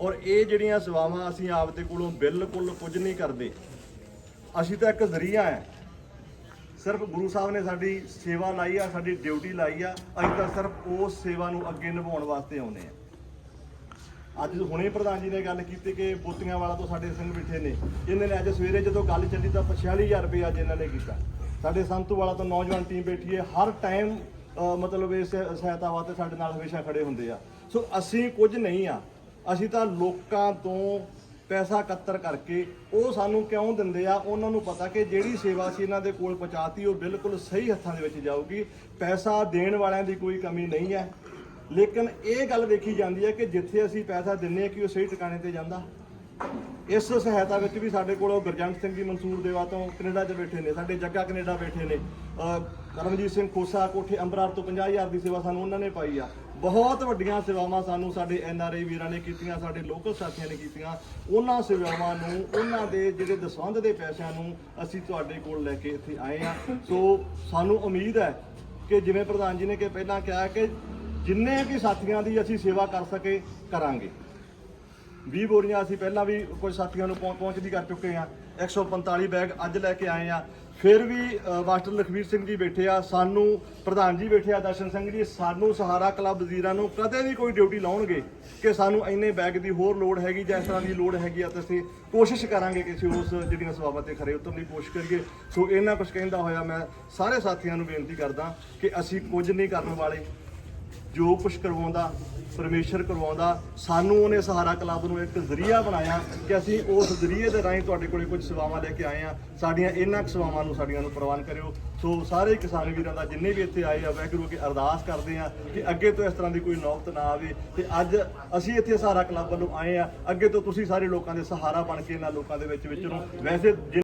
ਔਰ ਇਹ ਜਿਹੜੀਆਂ ਸੇਵਾਵਾਂ ਅਸੀਂ ਆਪਦੇ ਕੋਲੋਂ ਬਿਲਕੁਲ ਕੁਝ ਨਹੀਂ ਕਰਦੇ, ਅਸੀਂ ਤਾਂ ਇੱਕ ਜ਼ਰੀਆ ਹੈ। ਸਿਰਫ ਗੁਰੂ ਸਾਹਿਬ ਨੇ ਸਾਡੀ ਸੇਵਾ ਲਾਈ ਆ, ਸਾਡੀ ਡਿਊਟੀ ਲਾਈ ਆ, ਅਸੀਂ ਤਾਂ ਸਿਰਫ ਉਸ ਸੇਵਾ ਨੂੰ ਅੱਗੇ ਨਿਭਾਉਣ ਵਾਸਤੇ ਆਉਨੇ ਆ ਅੱਜ ਹੁਣੇ ਪ੍ਰਧਾਨ ਜੀ ਨੇ ਗੱਲ ਕੀਤੀ ਕਿ ਬੋਤੀਆਂ ਵਾਲਾ ਤੋਂ ਸਾਡੇ ਸਿੰਘ ਬਿਠੇ ਨੇ। ਇਹਨਾਂ ਨੇ ਅੱਜ ਸਵੇਰੇ ਜਦੋਂ ਗੱਲ ਚੱਲੀ ਤਾਂ 46000 ਰੁਪਏ ਅੱਜ ਇਹਨਾਂ ਨੇ ਕੀਤਾ। ਸਾਡੇ ਸੰਤੂ ਵਾਲਾ ਤੋਂ ਨੌਜਵਾਨ ਟੀਮ ਬੈਠੀ ਹੈ, ਹਰ ਟਾਈਮ ਮਤਲਬ ਇਸ ਸਹਾਇਤਾ ਵਾਸਤੇ ਸਾਡੇ ਨਾਲ ਹਮੇਸ਼ਾ ਖੜੇ ਹੁੰਦੇ ਆ। ਸੋ ਅਸੀਂ ਕੁਝ ਨਹੀਂ ਆ। ਅਸੀਂ ਤਾਂ ਲੋਕਾਂ ਤੋਂ ਪੈਸਾ ਇਕੱਤਰ ਕਰਕੇ ਉਹ ਸਾਨੂੰ ਕਿਉਂ ਦਿੰਦੇ ਆ? ਉਹਨਾਂ ਨੂੰ ਪਤਾ ਕਿ ਜਿਹੜੀ ਸੇਵਾ ਸੀ ਇਹਨਾਂ ਦੇ ਕੋਲ ਪਹੁੰਚਾਤੀ, ਉਹ ਬਿਲਕੁਲ ਸਹੀ ਹੱਥਾਂ ਦੇ ਵਿੱਚ ਜਾਊਗੀ। ਪੈਸਾ ਦੇਣ ਵਾਲਿਆਂ ਦੀ ਕੋਈ ਕਮੀ ਨਹੀਂ ਹੈ। ਲੇਕਿਨ ਇਹ ਗੱਲ ਵੇਖੀ ਜਾਂਦੀ ਹੈ ਕਿ ਜਿੱਥੇ ਅਸੀਂ ਪੈਸਾ ਦਿੰਨੇ ਆ, ਕਿ ਉਹ ਸਹੀ ਟਿਕਾਣੇ ਤੇ ਜਾਂਦਾ? ਇਸ ਸਹਾਇਤਾ ਵਿੱਚ ਵੀ ਸਾਡੇ ਕੋਲ ਗੁਰਜੰਟ ਸਿੰਘ ਜੀ ਮਨਸੂਰ ਦੇਵਾ ਤੋਂ ਕੈਨੇਡਾ 'ਚ ਬੈਠੇ ਨੇ, ਸਾਡੇ ਜੱਗਾ ਕੈਨੇਡਾ ਬੈਠੇ ਨੇ। ਕਰਮਜੀਤ ਸਿੰਘ ਖੋਸਾ ਕੋਠੇ ਅੰਬਰਾਰ ਤੋਂ 50000 ਦੀ ਸੇਵਾ ਸਾਨੂੰ ਉਹਨਾਂ ਨੇ ਪਾਈ ਆ। ਬਹੁਤ ਵੱਡੀਆਂ ਸੇਵਾਵਾਂ ਸਾਨੂੰ ਸਾਡੇ ਐਨ ਆਰ ਆਈ ਵੀਰਾਂ ਨੇ ਕੀਤੀਆਂ, ਸਾਡੇ ਲੋਕਲ ਸਾਥੀਆਂ ਨੇ ਕੀਤੀਆਂ। ਉਹਨਾਂ ਸੇਵਾਵਾਂ ਨੂੰ, ਉਹਨਾਂ ਦੇ ਜਿਹੜੇ ਦਸਵੰਧ ਦੇ ਪੈਸਿਆਂ ਨੂੰ ਅਸੀਂ ਤੁਹਾਡੇ ਕੋਲ ਲੈ ਕੇ ਇੱਥੇ ਆਏ ਆ ਸੋ ਸਾਨੂੰ ਉਮੀਦ ਹੈ ਕਿ ਜਿਵੇਂ ਪ੍ਰਧਾਨ ਜੀ ਨੇ ਕਿ ਪਹਿਲਾਂ ਕਿਹਾ ਕਿ ਜਿੰਨੇ ਵੀ ਸਾਥੀਆਂ ਦੀ ਅਸੀਂ ਸੇਵਾ ਕਰ ਸਕੇ, ਕਰਾਂਗੇ। 20 ਬੋਰੀਆਂ ਅਸੀਂ ਪਹਿਲਾਂ ਵੀ ਕੁਝ ਸਾਥੀਆਂ ਨੂੰ ਪਹੁੰਚ ਪਹੁੰਚਦੀ ਕਰ ਚੁੱਕੇ ਆ 145 ਬੈਗ ਅੱਜ ਲੈ ਕੇ ਆਏ ਆ ਫਿਰ ਵੀ ਮਾਸਟਰ ਲਖਵੀਰ ਸਿੰਘ ਜੀ ਬੈਠੇ ਆ, ਸਾਨੂੰ ਪ੍ਰਧਾਨ ਜੀ ਬੈਠੇ ਆ, ਦਰਸ਼ਨ ਸਿੰਘ ਜੀ, ਸਾਨੂੰ ਸਹਾਰਾ ਕਲੱਬ ਵਜ਼ੀਰਾਂ ਨੂੰ ਕਦੇ ਵੀ ਕੋਈ ਡਿਊਟੀ ਲਾਉਣਗੇ ਕਿ ਸਾਨੂੰ ਇੰਨੇ ਬੈਗ ਦੀ ਹੋਰ ਲੋੜ ਹੈਗੀ ਜਾਂ ਇਸ ਤਰ੍ਹਾਂ ਦੀ ਲੋੜ ਹੈਗੀ ਆ ਤਾਂ ਅਸੀਂ ਕੋਸ਼ਿਸ਼ ਕਰਾਂਗੇ ਕਿ ਅਸੀਂ ਉਸ ਜਿਹੜੀਆਂ ਸਵਾਬਾਂ ਤੇ ਖਰੇ ਉਤਰਨ ਦੀ ਕੋਸ਼ਿਸ਼ ਕਰੀਏ। ਸੋ ਇਹਨਾਂ ਕੁਝ ਕਹਿੰਦਾ ਹੋਇਆ ਮੈਂ ਸਾਰੇ ਸਾਥੀਆਂ ਨੂੰ ਬੇਨਤੀ ਕਰਦਾ ਕਿ ਅਸੀਂ ਕੁਝ ਨਹੀਂ ਕਰਨ ਵਾਲੇ। ਜੋ ਕੁਝ ਕਰਵਾਉਂਦਾ, ਪਰਮੇਸ਼ਰ ਕਰਵਾਉਂਦਾ, ਸਾਨੂੰ ਉਹਨੇ ਸਹਾਰਾ ਕਲੱਬ ਨੂੰ ਇੱਕ ਜ਼ਰੀਆ ਬਣਾਇਆ ਕਿ ਅਸੀਂ ਉਸ ਜ਼ਰੀਏ ਦੇ ਰਾਹੀਂ ਤੁਹਾਡੇ ਕੋਲੇ ਕੁਝ ਸੇਵਾਵਾਂ ਲੈ ਕੇ ਆਏ ਆ ਸਾਡੀਆਂ ਇਹਨਾਂ ਕੁ ਸੇਵਾਵਾਂ ਨੂੰ ਸਾਡੀਆਂ ਨੂੰ ਪ੍ਰਵਾਨ ਕਰਿਓ। ਸੋ ਸਾਰੇ ਕਿਸਾਨ ਵੀਰਾਂ ਦਾ ਜਿੰਨੇ ਵੀ ਇੱਥੇ ਆਏ ਆ, ਵਾਹਿਗੁਰੂ ਅੱਗੇ ਅਰਦਾਸ ਕਰਦੇ ਆ ਕਿ ਅੱਗੇ ਤੋਂ ਇਸ ਤਰ੍ਹਾਂ ਦੀ ਕੋਈ ਨੌਬਤ ਨਾ ਆਵੇ ਤੇ ਅੱਜ ਅਸੀਂ ਇੱਥੇ ਸਹਾਰਾ ਕਲੱਬ ਵੱਲੋਂ ਆਏ ਆ ਅੱਗੇ ਤੋਂ ਤੁਸੀਂ ਸਾਰੇ ਲੋਕਾਂ ਦੇ ਸਹਾਰਾ ਬਣ ਕੇ ਇਹਨਾਂ ਲੋਕਾਂ ਦੇ ਵਿੱਚ ਵਿਚਰੋ ਵੈਸੇ ਜਿਨ-